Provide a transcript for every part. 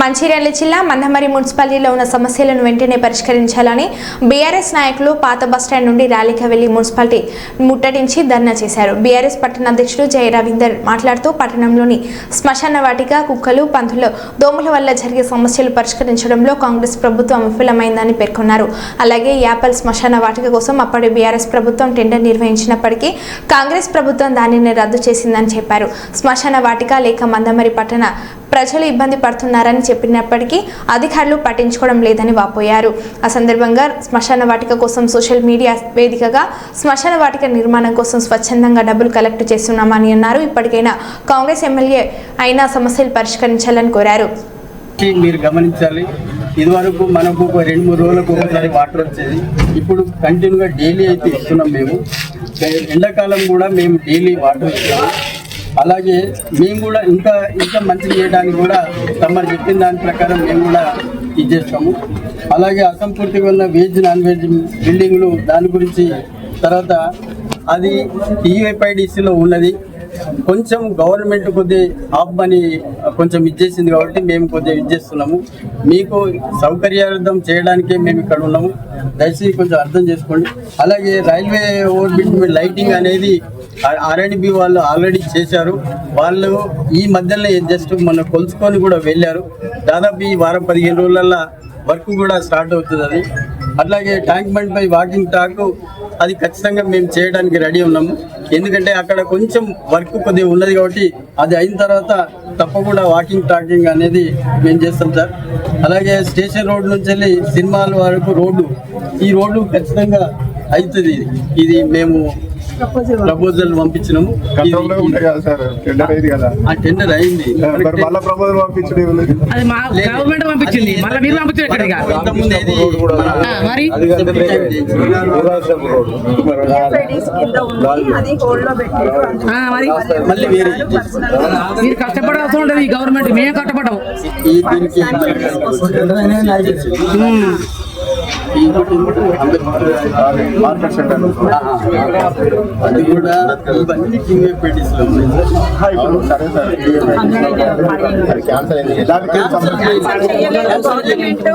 మంచిర్యాల జిల్లా మందమరి మున్సిపాలిటీలో ఉన్న సమస్యలను వెంటనే పరిష్కరించాలని బీఆర్ఎస్ నాయకులు పాత బస్టాండ్ నుండి ర్యాలీగా వెళ్ళి మున్సిపాలిటీ ముట్టడించి ధర్నా చేశారు. బీఆర్ఎస్ పట్టణ అధ్యక్షుడు జయ రవీందర్ మాట్లాడుతూ పట్టణంలోని శ్మశాన వాటిక కుక్కలు పందులు దోమల వల్ల జరిగే సమస్యలు పరిష్కరించడంలో కాంగ్రెస్ ప్రభుత్వం విఫలమైందని పేర్కొన్నారు. అలాగే యాపల్ శ్మశాన వాటిక కోసం అప్పటి బీఆర్ఎస్ ప్రభుత్వం టెండర్ నిర్వహించినప్పటికీ కాంగ్రెస్ ప్రభుత్వం దానిని రద్దు చేసిందని చెప్పారు. శ్మశాన వాటిక లేక మందమరి పట్టణ ప్రజలు ఇబ్బంది పడుతున్నారని చెప్పినప్పటికీ అధికారులు పట్టించుకోవడం లేదని వాపోయారు. ఆ సందర్భంగా శ్మశాన వాటిక కోసం సోషల్ మీడియా వేదికగా శ్మశాన వాటిక నిర్మాణం కోసం స్వచ్ఛందంగా డబ్బులు కలెక్ట్ చేస్తున్నామని అన్నారు. ఇప్పటికైనా కాంగ్రెస్ ఎమ్మెల్యే అయినా సమస్యలు పరిష్కరించాలని కోరారు. మీరు గమనించాలి ఇదివరకు మనకు ఒక రెండు మూడు రోజులకు ఒకసారి వాటర్ వచ్చేది. ఇప్పుడు కంటిన్యూగా డైలీ అయితే ఇస్తున్నాం మేము. ఎండాకాలం కూడా మేము డైలీ వాటర్ ఇస్తున్నాము అలాగే మేము కూడా ఇంకా ఇంకా మంచి చేయడానికి కూడా తమరు చెప్పిన దాని ప్రకారం మేము కూడా ఇది చేస్తాము. అలాగే అసంపూర్తిగా ఉన్న వెజ్ నాన్ వెజ్ బిల్డింగ్లు దాని గురించి తర్వాత అది టీవైపైడిసిలో ఉన్నది. కొంచెం గవర్నమెంట్ కొద్ది ఆఫ్ మనీ కొంచెం ఇచ్చేసింది కాబట్టి మేము కొద్దిగా ఇచ్చేస్తున్నాము మీకు సౌకర్యార్థం చేయడానికే మేము ఇక్కడ ఉన్నాము. దయచేసి కొంచెం అర్థం చేసుకోండి. అలాగే రైల్వే ఓవర్బిట్ లైటింగ్ అనేది ఆర్ఎండ్బి వాళ్ళు ఆల్రెడీ చేశారు. వాళ్ళు ఈ మధ్యలో జస్ట్ మొన్న కొలుసుకొని కూడా వెళ్ళారు. దాదాపు ఈ వారం పదిహేను రోజులల్లో వర్క్ కూడా స్టార్ట్ అవుతుంది అది. అట్లాగే ట్యాంక్ బండ్ పై వాకింగ్ ట్రాక్ అది ఖచ్చితంగా మేము చేయడానికి రెడీ ఉన్నాము. ఎందుకంటే అక్కడ కొంచెం వర్క్ కొద్దిగా ఉన్నది కాబట్టి అది అయిన తర్వాత తప్పకుండా వాకింగ్ ట్రాకింగ్ అనేది మేము చేస్తాం సార్. అలాగే స్టేషన్ రోడ్ నుంచి వెళ్ళి సినిమాల వరకు రోడ్డు ఈ రోడ్డు ఖచ్చితంగా అవుతుంది. ఇది మేము ప్రపోజల్ పంపించినాము. ఆ టెండర్ అయింది. అది మా గవర్నమెంట్ పంపించింది. మళ్ళీ మీరు పంపించారు ఇక్కడ ఇక. ఇంతకుముందు ఏది ఆ, మరి? FIDs కింద ఉంది. అది హోల్డ్లో పెట్టారు. అందుకే ఆ, మరి మళ్ళీ వేరే మీరు కష్టపడాల్సి ఉండదు ఈ గవర్నమెంట్ మేము కష్టపడము ఈ దీనికి మార్కెట్ సెంటర్ అది కూడా ఇవన్నీ లో సరే అయింది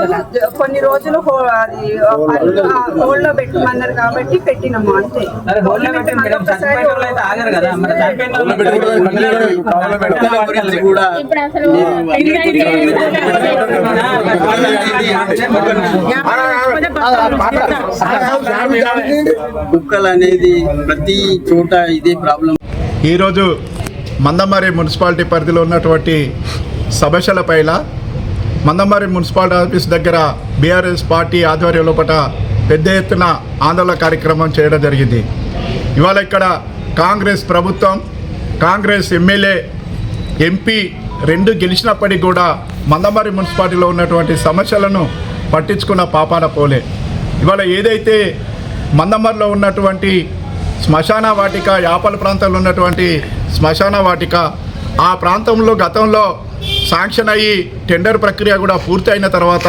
కొన్ని రోజులు అది హోల్డ్లో పెట్టమన్నారు కాబట్టి పెట్టినాము అంతే గవర్నమెంట్ మరొకసారి కావాలా కూడా కుక్కలు అనేది ప్రతి చోట ఇదే ప్రాబ్లం ఈరోజు మందమరి మున్సిపాలిటీ పరిధిలో ఉన్నటువంటి సమస్యల పైన మందమరి మున్సిపాలిటీ ఆఫీస్ దగ్గర బీఆర్ఎస్ పార్టీ ఆధ్వర్యం లోపల పెద్ద ఎత్తున ఆందోళన కార్యక్రమం చేయడం జరిగింది. ఇవాళ ఇక్కడ కాంగ్రెస్ ప్రభుత్వం కాంగ్రెస్ ఎమ్మెల్యే ఎంపీ రెండు గెలిచినప్పటికీ కూడా మందమరి మున్సిపాలిటీలో ఉన్నటువంటి సమస్యలను పట్టించుకున్న పాపాన పోలే. ఇవాళ ఏదైతే మందమర్లో ఉన్నటువంటి శ్మశాన వాటిక యాపల ప్రాంతంలో ఉన్నటువంటి శ్మశాన వాటిక ఆ ప్రాంతంలో గతంలో శాంక్షన్ అయ్యి టెండర్ ప్రక్రియ కూడా పూర్తయిన తర్వాత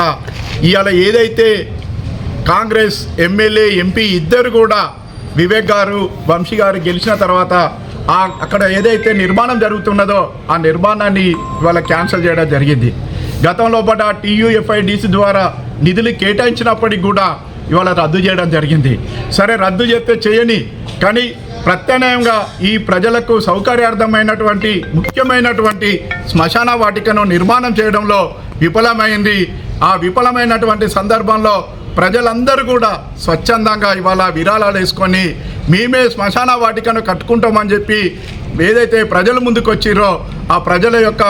ఇవాళ ఏదైతే కాంగ్రెస్ ఎమ్మెల్యే ఎంపీ ఇద్దరు కూడా వివేక్ గారు వంశీ గారు గెలిచిన తర్వాత అక్కడ ఏదైతే నిర్మాణం జరుగుతున్నదో ఆ నిర్మాణాన్ని ఇవాళ క్యాన్సిల్ చేయడం జరిగింది. గతంలో పట టీయూఎఫ్ఐడిసి ద్వారా నిధులు కేటాయించినప్పటికి కూడా ఇవాళ రద్దు చేయడం జరిగింది. సరే రద్దు చేస్తే చేయని కానీ ప్రత్యామ్నాయంగా ఈ ప్రజలకు సౌకర్యార్థమైనటువంటి ముఖ్యమైనటువంటి శ్మశాన వాటికను నిర్మాణం చేయడంలో విఫలమైంది. ఆ విఫలమైనటువంటి సందర్భంలో ప్రజలందరూ కూడా స్వచ్ఛందంగా ఇవాళ విరాళాలు వేసుకొని మేమే శ్మశాన వాటికను కట్టుకుంటామని చెప్పి ఏదైతే ప్రజల ముందుకు వచ్చిరో ఆ ప్రజల యొక్క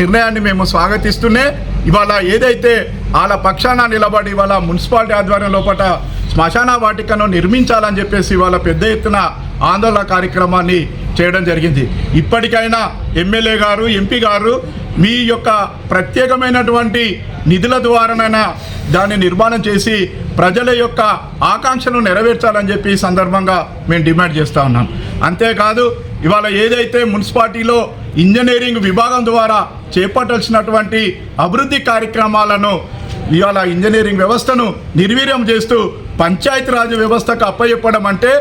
నిర్ణయాన్ని మేము స్వాగతిస్తూనే ఇవాళ ఏదైతే వాళ్ళ పక్షాన నిలబడి ఇవాళ మున్సిపాలిటీ ఆధ్వర్యం లోపల శ్మశాన వాటికను నిర్మించాలని చెప్పేసి ఇవాళ పెద్ద ఎత్తున ఆందోళన కార్యక్రమాన్ని చేయడం జరిగింది. ఇప్పటికైనా ఎమ్మెల్యే గారు ఎంపీ గారు మీ యొక్క ప్రత్యేకమైనటువంటి నిధుల ద్వారానైనా దాన్ని నిర్మాణం చేసి ప్రజల యొక్క ఆకాంక్షను నెరవేర్చాలని చెప్పి ఈ సందర్భంగా మేము డిమాండ్ చేస్తూ ఉన్నాం. అంతేకాదు ఇవాళ ఏదైతే మున్సిపాలిటీలో ఇంజనీరింగ్ విభాగం ద్వారా చేపట్టాల్సినటువంటి అభివృద్ధి కార్యక్రమాలను ఇవాళ ఇంజనీరింగ్ వ్యవస్థను నిర్వీర్యం చేస్తూ పంచాయతీరాజ్ వ్యవస్థకు అప్పచెప్పడం అంటే